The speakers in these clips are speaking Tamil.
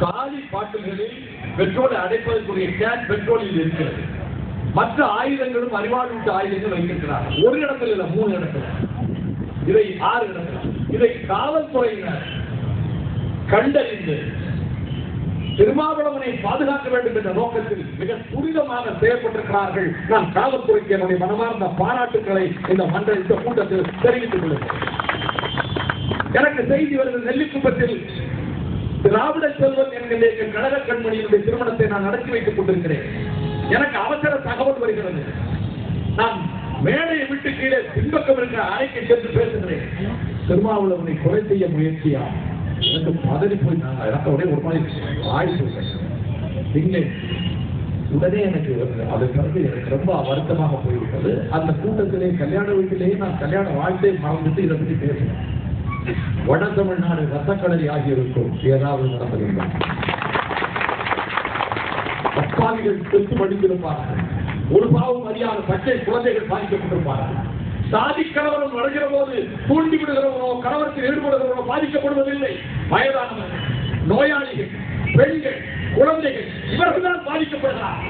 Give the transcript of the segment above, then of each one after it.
காலி பாட்டுகளில் பெட்ரோலை அடைப்பதற்குரிய கேன் பெட்ரோலில் இருக்கிறது. மற்ற ஆயுதங்களும் அறிவாளூட்டு ஆயுதங்கள் வைத்திருக்கிறார் ஒரு இடத்துல இல்லை மூணு இடத்துல. இதை ஆறு இடத்துல. இதை காவல்துறையினர் கண்டறிந்து திருமாவளவனை பாதுகாக்க வேண்டும் என்ற நோக்கத்தில் மிக துரிதமாக செயல்பட்டிருக்கிறார்கள். நான் காவல்துறைக்கு என்னுடைய மனமார்ந்த பாராட்டுக்களை இந்த மன்ற இந்த கூட்டத்தில் தெரிவித்துக் கொள்கிறேன். எனக்கு செய்தி வருது நெல்லிக்குப்பத்தில் திராவிட செல்வன் என்கின்ற எங்கள் கழக கண்மணியினுடைய திருமணத்தை நான் நடத்தி வைத்துக் கொண்டிருக்கிறேன். எனக்கு அவசர தகவல் வருகிறது. நான் மேடையை விட்டு கீழே பின்பக்கம் இருக்கிற அறைக்கு சென்று பேசுகிறேன். திருமாவளவனை கொலை செய்ய முயற்சியா? எனக்கு பதறி போய் நான் எனக்கு உடனே ஒரு மாதிரி ஆய் சொல்றேன். உடனே எனக்கு அது பிறகு எனக்கு ரொம்ப வருத்தமாக போய்விட்டது. அந்த கூட்டத்திலே கல்யாண வீட்டிலேயே நான் கல்யாண வாழ்க்கையை மறந்துட்டு இதை பற்றி பேசுகிறேன் வட தமிழ்நாடு ரத்தக்கடலை ஆகியிருக்கும் ஏதாவது நடந்ததில்லை அப்பாவிகள் செத்து படித்திருப்பார்கள் ஒரு பாவம் அறியாத பச்சை குழந்தைகள் பாதிக்கப்பட்டிருப்பார்கள் சாதி கணவரும் வருகிற போது தூண்டி விடுகிறவனோ கணவரத்தில் ஈடுபடுகிறவனோ பாதிக்கப்படுவதில்லை. வயதானவர்கள் நோயாளிகள் பெண்கள் குழந்தைகள் இவர்கள்தான் பாதிக்கப்படுகிறார்.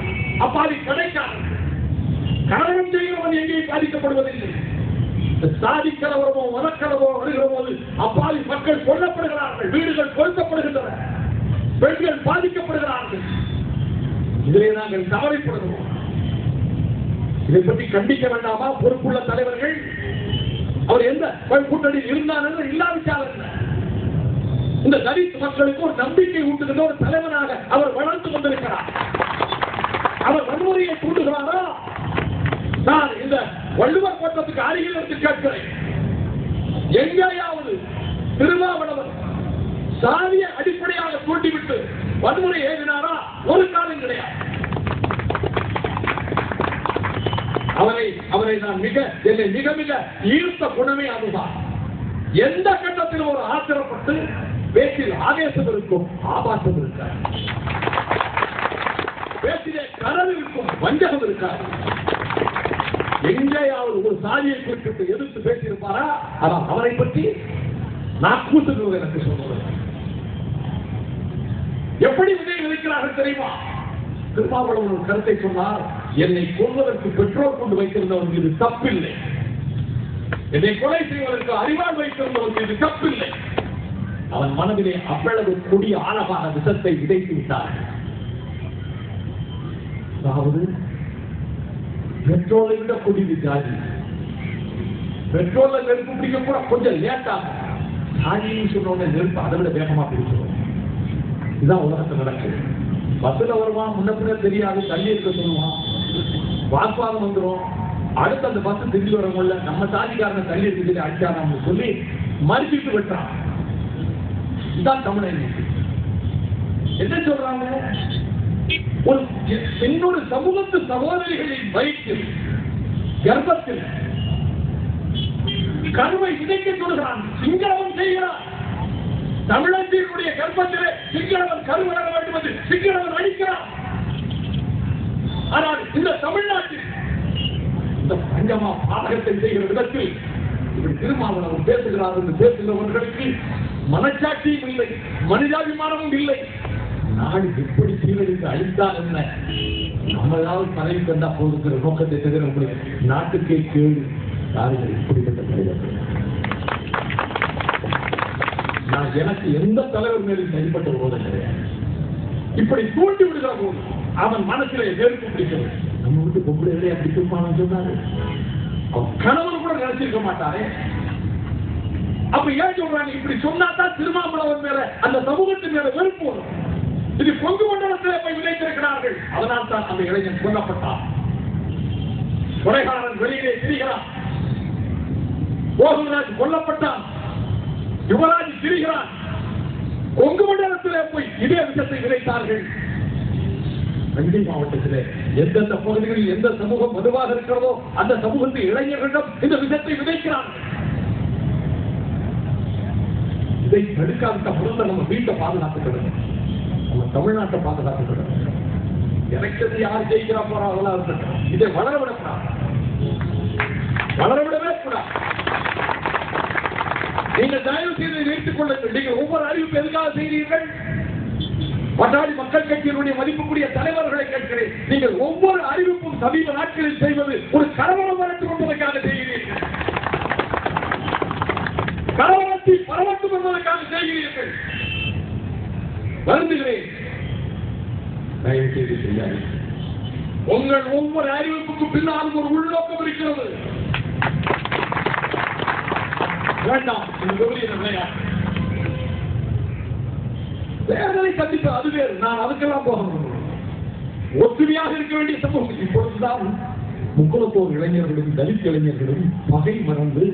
அப்பாவி கடைக்காரர்கள் கணவன் செய்கிறவன் எங்கேயும் பாதிக்கப்படுவதில்லை? சாதி கலவரமோ மதக்கலவோ வருகிற போது அப்பாவி மக்கள் கொல்லப்படுகிறார்கள் வீடுகள் கொளுத்தப்படுகின்றன பெண்கள் பாதிக்கப்படுகிறார்கள். இதிலே நாங்கள் கவலைப்படுகிறோம் இதை பற்றி கண்டிக்க வேண்டாமா? பொறுப்புள்ள தலைவர்கள் அவர் எந்த கூட்டணியில் இருந்தார் என்று இல்லாவிட்டால் என்ன? இந்த தலித் மக்களுக்கு ஒரு நம்பிக்கை ஊட்டுகின்ற ஒரு தலைவனாக அவர் வளர்ந்து கொண்டிருக்கிறார். அவர் வன்முறையை தூண்டுகிறாரா? நான் இந்த வள்ளுவர் கோட்டத்துக்கு அருகில் இருந்து கேட்கிறேன். எங்கேயாவது திருமாவளவன் சாதிய அடிப்படையாக தூண்டிவிட்டு வன்முறை ஏறினாரா? ஒரு காலம் கிடையாது. அவரை அவரை நான் மிக என்னை மிக மிக ஈர்த்த குணமே அதுதான். எந்த கட்டத்திலும் ஒரு ஆத்திரப்பட்டு பேச்சில் ஆவேசம் இருக்கும் ஆபாசம் இருக்காது. பேச்சிலே கரல் இருக்கும் வஞ்சகம் இருக்காது. எங்கேயாவது ஒரு சாதியை குறிப்பிட்டு எதிர்த்து பேசியிருப்பாரா? அதான் அவரை பற்றி நான் கூட்டுகிறது எனக்கு சொல்லுவது எப்படி விதை விதைக்கிறார்கள் தெரியுமா? திருமாவளவன் ஒரு கருத்தை சொன்னார் என்னை கொள்வதற்கு பெட்ரோல் கொண்டு வைத்திருந்தவன் இது தப்பில்லை. என்னை கொலை செய்வதற்கு அறிவால் வைத்திருந்தவன் இது தப்பில்லை. அவன் மனதிலே அவ்வளவு கொடிய ஆழமான விஷத்தை விதைத்து விட்டார் அதாவது பெட்ரோலை விட கொடிது ஜாதி. பெட்ரோல்ல நெருப்பு பிடிக்க கூட கொஞ்சம் லேட் ஜாதின்னு சொன்ன நெருப்பு அதை விட வேகமா பிடிச்சிடும் இதுதான் உலகத்தை நடக்குது. பஸ்ல வருவான் முன்ன பின்ன தெரியாது தள்ளி இருக்க சொல்லுவான். வாக்குவாதம் வந்துடும் அடுத்து அந்த பஸ் திரும்பி வரவங்கள நம்ம சாதிக்காரங்க தள்ளி இருக்கு சொல்லி சொல்லி மறுப்பிட்டு விட்டான். இதுதான் தமிழ் என்ன சொல்றாங்க? இன்னொரு சமூகத்து சகோதரிகளின் வயிற்றில் கர்ப்பத்தில் கருவை சிதைக்க சொல்கிறான். சிங்களவன் செய்கிறான். தமிழத்தினுடைய கர்ப்பத்திலே சிங்களவன் கருவளர வேண்டும் என்று சிங்களவன் அடிக்கிறான். ஆனால் இந்த தமிழ்நாட்டில் இந்த பஞ்சமா பாதகத்தை செய்கிற விதத்தில் இவர் திருமாவளவன் பேசுகிறார் என்று பேசுகிறவர்களுக்கு மனச்சாட்சியும் இல்லை மனிதாபிமானமும் இல்லை. நாடு எப்படி சீரழிந்து அழித்தால் என்ன? நம்மளாவது பதவி தந்தா போதுங்கிற நோக்கத்தை தவிர உங்களுக்கு நாட்டுக்கே கேடு யாருங்கள் இப்படிப்பட்ட தலைவர் நான் எனக்கு எந்த தலைவர் மேலும் சரிப்பட்ட போதும் கிடையாது. இப்படி தூண்டி விடுகிற போது அவன் மனசுல எதிர்ப்பு பிடிக்கிறது நம்ம வீட்டு பொம்பளை அப்படி திருப்பானு சொன்னாரு. அவன் கணவன் கூட நினைச்சிருக்க மாட்டாரே. அப்ப ஏன் சொல்றாங்க? இப்படி சொன்னா தான் திருமாமலவன் மேல அந்த சமூகத்தின் மேல வெறுப்பு வரும். இது பொங்கு மண்டலத்தில் போய் விளைத்திருக்கிறார்கள் அதனால் தான் அந்த இளைஞன் கொல்லப்பட்டான். கொலைகாரன் வெளியிலே திரிகிறான். கோகுலராஜ் கொல்லப்பட்டான். யுவராஜ் திரிகிறான். கொங்கு மண்டலத்திலே போய் இதே விஷயத்தை விதைத்தார்கள். தஞ்சை மாவட்டத்திலே எந்தெந்த பகுதிகளில் எந்த சமூகம் வலுவாக இருக்கிறதோ அந்த சமூகத்து இளைஞர்களிடம் இந்த விஷயத்தை விதைக்கிறார்கள். இதை தடுக்காவிட்ட முதல்ல நம்ம வீட்டை பாதுகாத்துக்கிறது நம்ம தமிழ்நாட்டை எனக்கு எலெக்ஷன் யார் ஜெயிக்கிறா போறா அதெல்லாம் இருக்கட்டும் இதை வளர விடக்கூடாது. வளர விடவே கூடாது. நீங்கள் தயவு செய்து வைத்துக் கொள்ளுங்கள். நீங்கள் ஒவ்வொரு அறிவிப்பு எதுக்காக செய்கிறீர்கள்? கட்சியினுடைய மதிப்புக்குரிய தலைவர்களை கேட்கிறேன். நீங்கள் ஒவ்வொரு அறிவிப்பும் சமீப நாட்களில் செய்வது ஒரு கலவரம் வளர்த்து கொண்டதற்காக செய்கிறீர்கள். கலவரத்தை பரவட்டும் என்பதற்காக செய்கிறீர்கள். வருந்துகிறேன். தயவு செய்து செய்யாது உங்கள் ஒவ்வொரு அறிவிப்புக்கும் பின்னாலும் ஒரு உள்நோக்கம் இருக்கிறது. வேண்டாம் தேர்தலை சந்திப்பு அது வேறு. நான் அதுக்கெல்லாம் போக முடியும். ஒற்றுமையாக இருக்க வேண்டிய சமூகம் இப்பொழுதுதான் முக்குளத்தோர் இளைஞர்களும் தலித் இளைஞர்களும் பகை மறந்து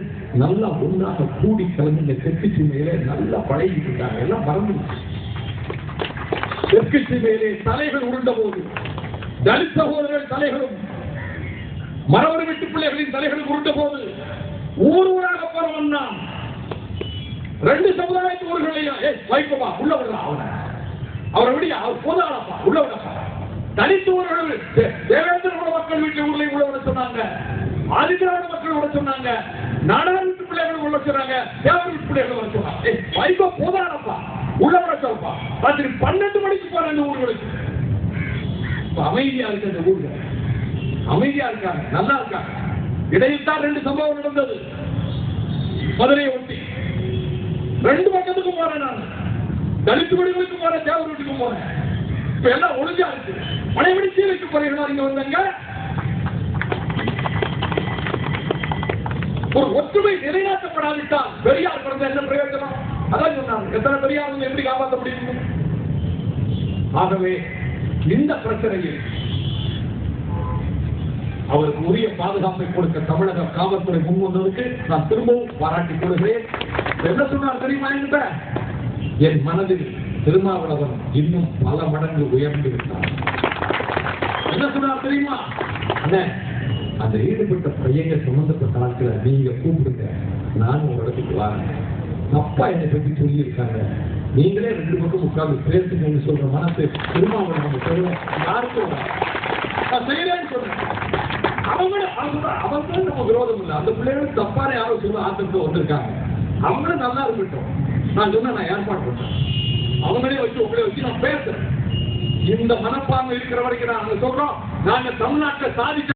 நல்லா ஒன்றாக கூடி கலந்து இந்த தெற்கு சீமையில நல்லா பழகிட்டு இருக்காங்க. எல்லாம் மறந்து தெற்கு மேலே தலைகள் உருண்ட போது தலித் சகோதரர்கள் தலைகளும் மரவர் வீட்டு பிள்ளைகளின் தலைகளும் உருண்ட போது ஊர் ஊராக போறவன் நான். ரெண்டு சமுதாயத்து ஊர்களையும் ஏய் வைப்பமா உள்ள விடுறா அவனை. அவரை விடிய அவர் போதாடப்பா உள்ள விடப்பா தனித்து ஊர்கள் தே- தேவேந்திர குல மக்கள் வீட்டு ஊர்ல உள்ள விட சொன்னாங்க. ஆதிதிராவிட மக்கள் விட சொன்னாங்க. நாடாளுமன்ற பிள்ளைகள் உள்ள சொன்னாங்க. தேவர் பிள்ளைகள் வர சொன்னாங்க. ஏ வைப்பா போதாடப்பா உள்ள விட ராத்திரி பன்னெண்டு மணிக்கு போற அந்த ஊர்களுக்கு இப்ப அமைதியா இருக்கு அந்த ஊர்கள் அமைதியா இருக்காங்க நல்லா இருக்காங்க. இடையில் தான் ரெண்டு சம்பவம் நடந்தது. மதுரையை ஒட்டி. ரெண்டு பக்கத்துக்கும் போறேன் நான். தலித்து வீடுகளுக்கு போறேன் தேவர் வீட்டுக்கு போறேன். இப்ப எல்லாம் ஒழுங்கா இருக்கு. மனைவிடி சீலுக்கு போறீங்களா? இங்க வந்தாங்க. ஒரு ஒற்றுமை நிலைநாட்டப்படாவிட்டால் பெரியார் பிறந்த என்ன பிரயோஜனம்? அதான் சொன்னாங்க. எத்தனை பெரியார் எப்படி காப்பாற்ற முடியும்? ஆகவே இந்த பிரச்சனையில் அவருக்கு உரிய பாதுகாப்பை கொடுக்க தமிழக காவல்துறை முன் வந்ததுக்கு நான் திரும்பவும் பாராட்டி கொள்கிறேன். என்ன சொன்னார் தெரியுமா என்கிட்ட? என் மனதில் திருமாவளவன் இன்னும் பல மடங்கு உயர்ந்து விட்டார் என்ன சொன்னார் தெரியுமா? அந்த ஈடுபட்ட பையங்க சம்பந்தப்பட்ட ஆட்களை நீங்க கூப்பிடுங்க. நான் ஒரு இடத்துக்கு வரேன். தப்பா என்னை பற்றி சொல்லியிருக்காங்க. நீங்களே ரெண்டு பக்கம் உட்கார்ந்து பேசுங்கன்னு சொல்ற மனசு திருமாவளவன் நம்ம சொல்லுவேன் யாருக்கும் வராது. நான் செய்யறேன்னு சொன்னேன் அவங்களும் அவங்க நம்ம விரோதம் இல்லை. அந்த பிள்ளைகளும் தப்பான யாரோ சொல்ல ஆத்திரத்தில் வந்திருக்காங்க. அவங்களும் நல்லா இருக்கட்டும். நான் சொன்ன நான் ஏற்பாடு பண்றேன். அவங்களே வச்சு உங்களே வச்சு நான் பேசுறேன். இந்த மனப்பான்மை இருக்கிற வரைக்கும் நாங்க சொல்றோம். நாங்க தமிழ்நாட்டை சாதிக்க